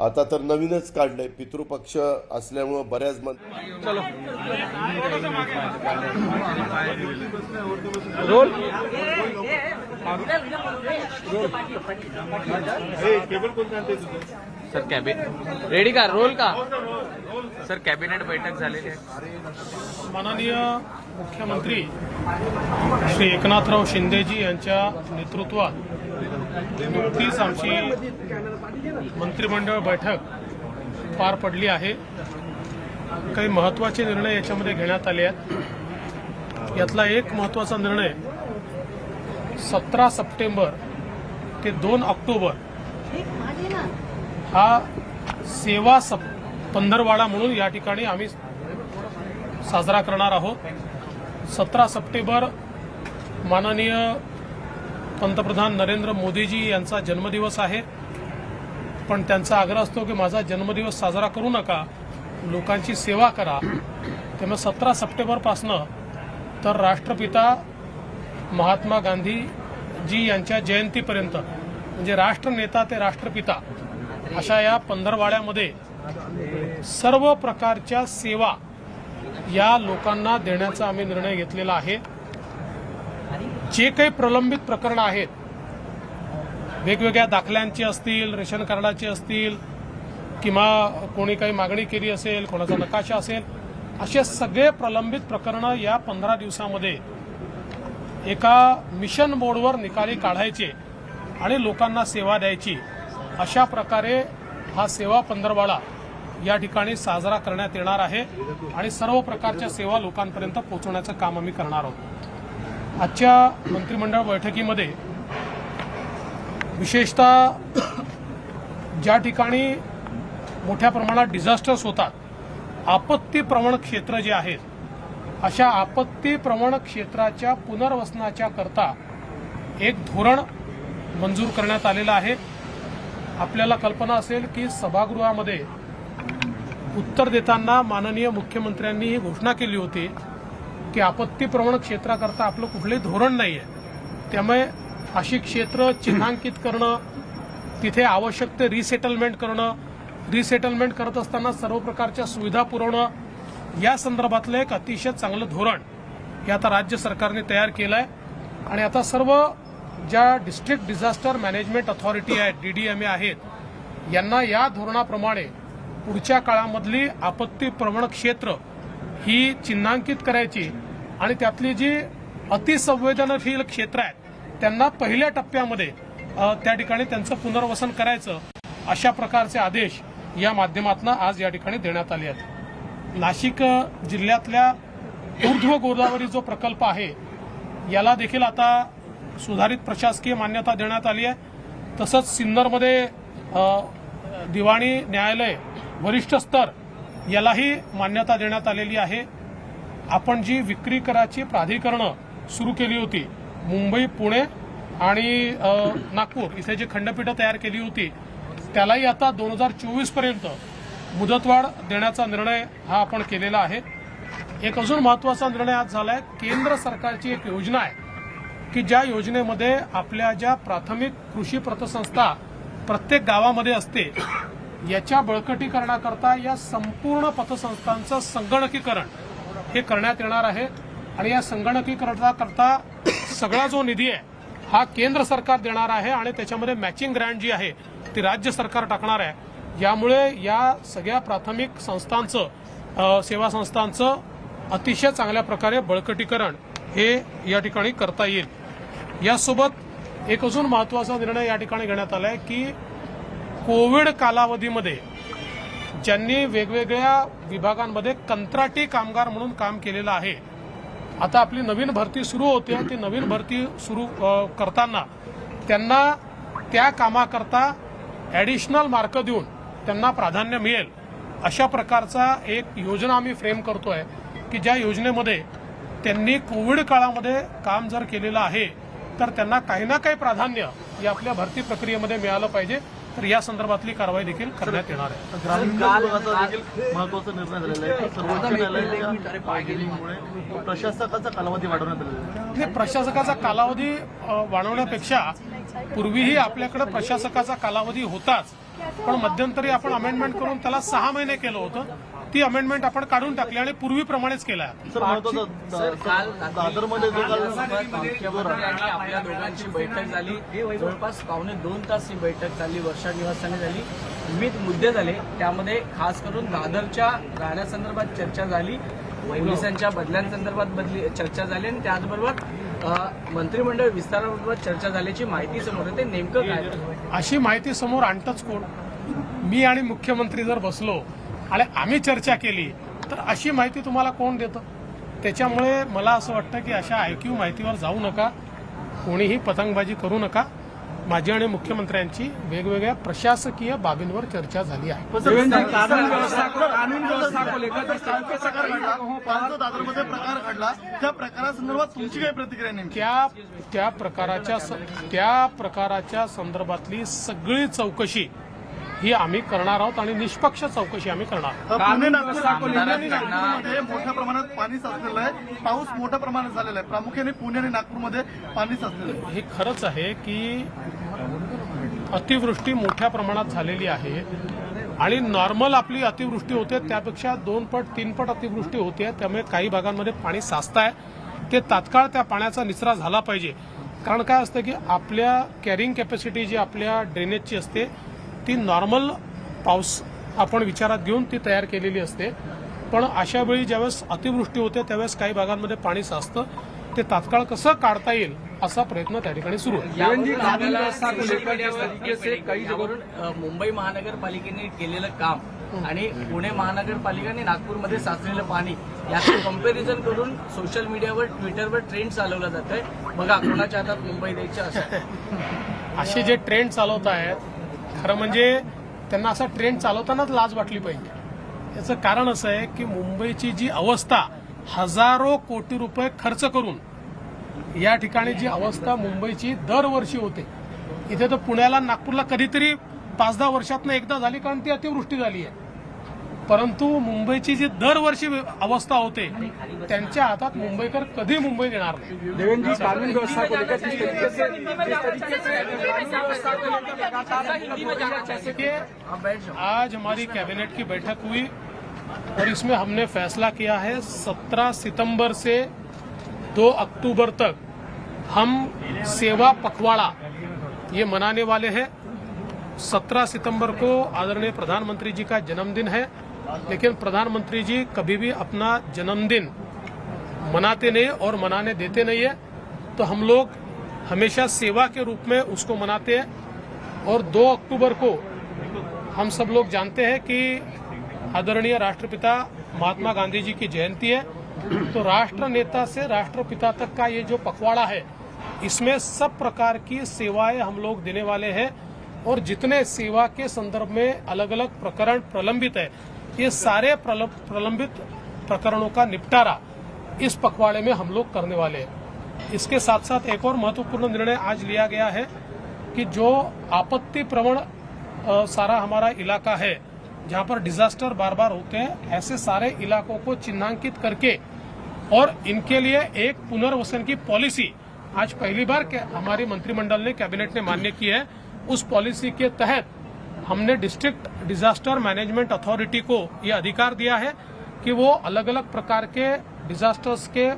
आता तर नवीनच काढलंय. पितृपक्ष असल्यामुळं बऱ्याच मं चलो. रोल? सर कॅबिनेट रेडी का? रोल का? सर कॅबिनेट बैठक झालेली आहे. माननीय मुख्यमंत्री श्री एकनाथराव शिंदेजी यांच्या नेतृत्वात नुकतीच आमची मंत्रिमंडळ बैठक पार पडली आहे. काही महत्त्वाचे निर्णय याच्यामध्ये घेण्यात आले आहेत. यातला एक महत्त्वाचा निर्णय सतरा सप्टेंबर ते दोन ऑक्टोबर हा सेवा सप पंधरवाडा म्हणून या ठिकाणी आम्ही साजरा करणार आहोत. सतरा सप्टेंबर माननीय पंतप्रधान नरेंद्र मोदीजी यांचा जन्मदिवस आहे. पण त्यांचा आग्रह असतो की माझा जन्मदिवस साजरा करू नका. लोकांची सेवा करा. त्यामुळे सतरा सप्टेंबरपासनं तर राष्ट्रपिता महात्मा गांधीजी यांच्या जयंतीपर्यंत म्हणजे राष्ट्रनेता ते राष्ट्रपिता अशा या पंधरवाड्यामध्ये सर्व प्रकारच्या सेवा या लोकांना देण्याचा आम्ही निर्णय घेतलेला आहे. जे काही प्रलंबित प्रकरणं आहेत वेगवेगळ्या दाखल्यांची असतील रेशन कार्डाची असतील किंवा कोणी काही मागणी केली असेल कोणाचा नकाशा असेल असे सगळे प्रलंबित प्रकरणं या पंधरा दिवसामध्ये एका मिशन बोर्डवर निकाली काढायचे आणि लोकांना सेवा द्यायची अशा प्रकारे हा सेवा पंधरवाडा या ठिकाणी साजरा करण्यात येणार आहे आणि सर्व प्रकारच्या सेवा लोकांपर्यंत पोहोचवण्याचं काम आम्ही करणार आहोत. आजच्या मंत्रिमंडळ बैठकीमध्ये विशेषतः ज्या ठिकाणी मोठ्या प्रमाणात डिझास्टर्स होतात आपत्तीप्रवण क्षेत्र जे आहेत अशा आपत्ती प्रवण क्षेत्राच्या पुनर्वसनाच्या करता एक धोरण मंजूर करण्यात आलेलं आहे. आपल्याला कल्पना असेल की सभागृहामध्ये उत्तर देताना माननीय मुख्यमंत्र्यांनी ही घोषणा केली होती. की आपत्तीप्रवण क्षेत्राकरता आपलं कुठलंही धोरण नाही आहे त्यामुळे अशी क्षेत्र चिन्हांकित करणं तिथे आवश्यक ते रिसेटलमेंट करणं रिसेटलमेंट करत असताना सर्व प्रकारच्या सुविधा पुरवणं या संदर्भातलं एक अतिशय चांगलं धोरण हे आता राज्य सरकारने तयार केलं आहे आणि आता सर्व ज्या डिस्ट्रिक्ट डिझास्टर मॅनेजमेंट अथॉरिटी आहेत डीडीएमए आहेत यांना या धोरणाप्रमाणे पुढच्या काळामधली आपत्ती प्रवण क्षेत्र ही चिन्हांकित करायची आणि त्यातली जी अतिसंवेदनशील क्षेत्र आहेत त्यांना पहिल्या टप्प्यामध्ये त्या ठिकाणी त्यांचं पुनर्वसन करायचं अशा प्रकारचे आदेश या माध्यमातून आज या ठिकाणी देण्यात आले आहेत. नाशिक जिल्ह्यातल्या ऊर्ध्व गोदावरी जो प्रकल्प आहे याला देखील आता सुधारित प्रशासकीय मान्यता देण्यात आली आहे. तसंच सिन्नरमध्ये दिवाणी न्यायालय वरिष्ठ स्तर यालाही मान्यता देण्यात आलेली आहे. आपण जी विक्री कराची प्राधिकरणं सुरू केली होती मुंबई पुणे आणि नागपूर इथे जी खंडपीठं तयार केली होती त्यालाही आता दोन हजार चोवीसपर्यंत मुदतवाढ देण्याचा निर्णय हा आपण केलेला आहे. एक अजून महत्त्वाचा निर्णय आज झाला आहे केंद्र सरकारची एक योजना आहे की ज्या योजनेमध्ये आपल्या ज्या प्राथमिक कृषी पतसंस्था प्रत्येक गावामध्ये असते याच्या बळकटीकरणाकरता या संपूर्ण पतसंस्थांचं संगणकीकरण हे करण्यात येणार आहे. आणि या संगणकीकरणाकरता सगळा जो निधी आहे हा केंद्र सरकार देणार आहे आणि त्याच्यामध्ये मॅचिंग ग्रँट जी आहे ती राज्य सरकार टाकणार आहे. यामुळे या सगळ्या प्राथमिक संस्थांचं सेवा संस्थांचं अतिशय चांगल्या प्रकारे बळकटीकरण हे या ठिकाणी करता येईल. यासोबत एक अजून महत्त्वाचा निर्णय या ठिकाणी घेण्यात आला आहे की कोविड कालावधीमध्ये ज्यांनी वेगवेगळ्या विभागांमध्ये कंत्राटी कामगार म्हणून काम केलेलं आहे. आता आपली नवीन भरती सुरू होते. ती नवीन भरती सुरू करताना त्यांना त्या कामाकरता ॲडिशनल मार्क देऊन त्यांना प्राधान्य मिळेल. अशा प्रकारचा एक योजना आम्ही फ्रेम करतोय की ज्या योजनेमध्ये त्यांनी कोविड काळामध्ये काम जर केलेलं आहे तर त्यांना काही ना काही प्राधान्य या आपल्या भरती प्रक्रियेमध्ये मिळालं पाहिजे. तर या संदर्भातली कारवाई देखील करण्यात येणार आहे. ग्रामीण विभागाचा देखील महत्त्वाचा निर्णय झालेला आहे. सर्वोच्च न्यायालयाच्या प्रशासकाचा कालावधी वाढवण्यात आलेला आहे. प्रशासकाचा कालावधी वाढवण्यापेक्षा पूर्वीही आपल्याकडे प्रशासकाचा कालावधी होताच. पण मध्यंतरी आपण अमेंडमेंट करून त्याला सहा महिने केलं होतं. ती अमेंडमेंट आपण काढून टाकली आणि पूर्वीप्रमाणेच केलं दादरमध्ये आपल्या दोघांची बैठक झाली. जवळपास पावणे दोन तास ही बैठक झाली वर्षा निवासाने झाली. विविध मुद्दे झाले. त्यामध्ये खास करून दादरच्या राहण्यासंदर्भात चर्चा झाली पोलिसांच्या बदल्यांसंदर्भात बदली चर्चा झाली आणि त्याचबरोबर मंत्रिमंडळ विस्ताराबाबत चर्चा झाल्याची माहिती समोर येते. नेमकं काय? अशी माहिती समोर आणतच कोण? मी आणि मुख्यमंत्री जर बसलो आणि आम्ही चर्चा केली. तर अशी माहिती तुम्हाला कोण देतं? त्याच्यामुळे मला असं वाटतं की अशा आयक्यू माहितीवर जाऊ नका. कोणीही पतंगबाजी करू नका. माझी आणि मुख्यमंत्र्यांची वेगवेगळ्या प्रशासकीय बाबींवर चर्चा झाली आहे. प्रकार घडला घडला त्या प्रकारासंदर्भात तुमची काय प्रतिक्रिया नेमकी? त्या त्या प्रकाराच्या स- त्या प्रकाराच्या संदर्भातली सगळी चौकशी ही आम्ही करणार आहोत आणि निष्पक्ष चौकशी आम्ही करणार आहोत. पुणे नागपूर नागपूरमध्ये मोठ्या प्रमाणात पाणी साचलेलं आहे. पाऊस मोठ्या प्रमाणात झालेला आहे. प्रामुख्याने पुणे आणि नागपूरमध्ये पाणी साचलेलं आहे. हे खरंच आहे की अतिवृष्टी मोठ्या प्रमाणात झालेली आहे आणि नॉर्मल आपली अतिवृष्टी होते त्यापेक्षा दोन पट तीन पट अतिवृष्टी होते त्यामुळे काही भागांमध्ये पाणी साचत आहे ते तात्काळ त्या पाण्याचा निचरा झाला पाहिजे. कारण काय असतं की आपल्या कॅरिंग कॅपॅसिटी जी आपल्या ड्रेनेजची असते ती नॉर्मल पाऊस आपण विचारात घेऊन ती तयार केलेली असते. पण अशा वेळी ज्यावेळेस अतिवृष्टी होते त्यावेळेस काही भागांमध्ये पाणी साचतं. ते तात्काळ कसं काढता येईल असा प्रयत्न त्या ठिकाणी सुरू आहे. मुंबई महानगरपालिकेने केलेलं काम आणि पुणे महानगरपालिका आणि नागपूरमध्ये साचलेलं पाणी याचं कंपॅरिझन करून सोशल मीडियावर ट्विटरवर ट्रेंड चालवला जात आहे बघा कोणाच्या हातात मुंबई द्यायची असं असे जे ट्रेंड चालवत आहेत खरं म्हणजे त्यांना असा ट्रेंड चालवतानाच लाज वाटली पाहिजे. याचं कारण असं आहे की मुंबईची जी अवस्था हजारो कोटी रुपये खर्च करून या ठिकाणी जी अवस्था मुंबईची दरवर्षी होते. इथे तर पुण्याला नागपूरला कधीतरी पाच दहा वर्षातनं एकदा झाली कारण ती अतिवृष्टी झाली आहे. परंतु मुंबईची जी दरवर्षी अवस्था होते त्यांच्या हातात मुंबईकर कधी मुंबई देणार नाही. देवेंद्र कानून व्यवस्था कि आज हमारी कैबिनेट की बैठक हुई और इसमें हमने फैसला किया है 17 सितंबर से 2 अक्टूबर तक हम सेवा पखवाड़ा ये मनाने वाले हैं। 17 सितंबर को आदरणीय प्रधानमंत्री जी का जन्मदिन है। लेकिन प्रधानमंत्री जी कभी भी अपना जन्मदिन मनाते नहीं और मनाने देते नहीं है। तो हम लोग हमेशा सेवा के रूप में उसको मनाते हैं और 2 अक्टूबर को हम सब लोग जानते हैं कि आदरणीय राष्ट्रपिता महात्मा गांधी जी की जयंती है। तो राष्ट्र नेता से राष्ट्रपिता तक का ये जो पखवाड़ा है, इसमें सब प्रकार की सेवाएँ हम लोग देने वाले हैं और जितने सेवा के संदर्भ में अलग अलग प्रकरण प्रलंबित है ये सारे प्रलंबित प्रकरणों का निपटारा इस पखवाड़े में हम लोग करने वाले हैं। इसके साथ साथ एक और महत्वपूर्ण निर्णय आज लिया गया है कि जो आपत्ति प्रवण सारा हमारा इलाका है, जहाँ पर डिजास्टर बार बार होते हैं, ऐसे सारे इलाकों को चिन्हांकित करके और इनके लिए एक पुनर्वसन की पॉलिसी, आज पहली बार हमारी मंत्रिमंडल ने, कैबिनेट ने मान्य की है, उस पॉलिसी के तहत हमने डिस्ट्रिक्ट डिजास्टर मैनेजमेंट अथॉरिटी को यह अधिकार दिया है कि वो अलग अलग प्रकार के डिजास्टर्स के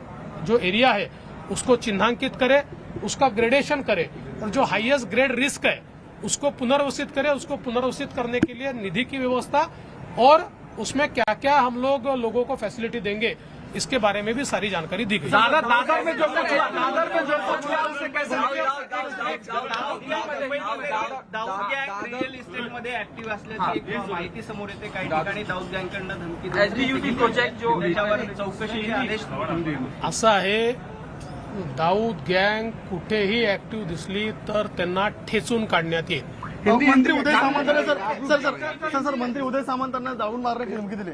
जो एरिया है, उसको चिन्हांकित करे, उसका ग्रेडेशन करे और जो हाईएस्ट ग्रेड रिस्क है, उसको पुनर्वसित करे, उसको पुनर्वसित करने के लिए निधि की व्यवस्था और उसमें क्या क्या हम लोग लोगों को फैसिलिटी देंगे। इसके बारे में भी सारी जानकारी दी गई दादर दादर में जो कुछ हुआ दादर में जो कुछ हुआ उससे कैसे दाऊद गँग रिअल इस्टेटमध्ये ऍक्टिव्ह असल्याची एक माहिती समोर येते काही ठिकाणी दाऊद गँगकडनं धमकी एसडीयूटी प्रोजेक्ट जो त्याच्यावर चौकशीचे आदेश असं आहे दाऊद गँग कुठेही ऍक्टिव्ह दिसली तर त्यांना ठेचून काढण्यात येईल मंत्री Uday सामंतांना sir sir sir sir sir मंत्री उदय सामंतांना जाऊन मारण्याची धमकी दिली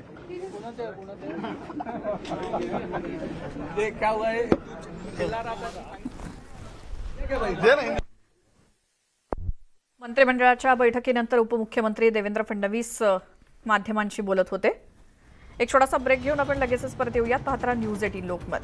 मंत्रिमंडळाच्या बैठकीनंतर उपमुख्यमंत्री देवेंद्र फडणवीस माध्यमांशी बोलत होते. एक छोटासा ब्रेक घेऊन आपण लगेचच परत येऊयात. पाहत्रा न्यूज एटीन लोकमत.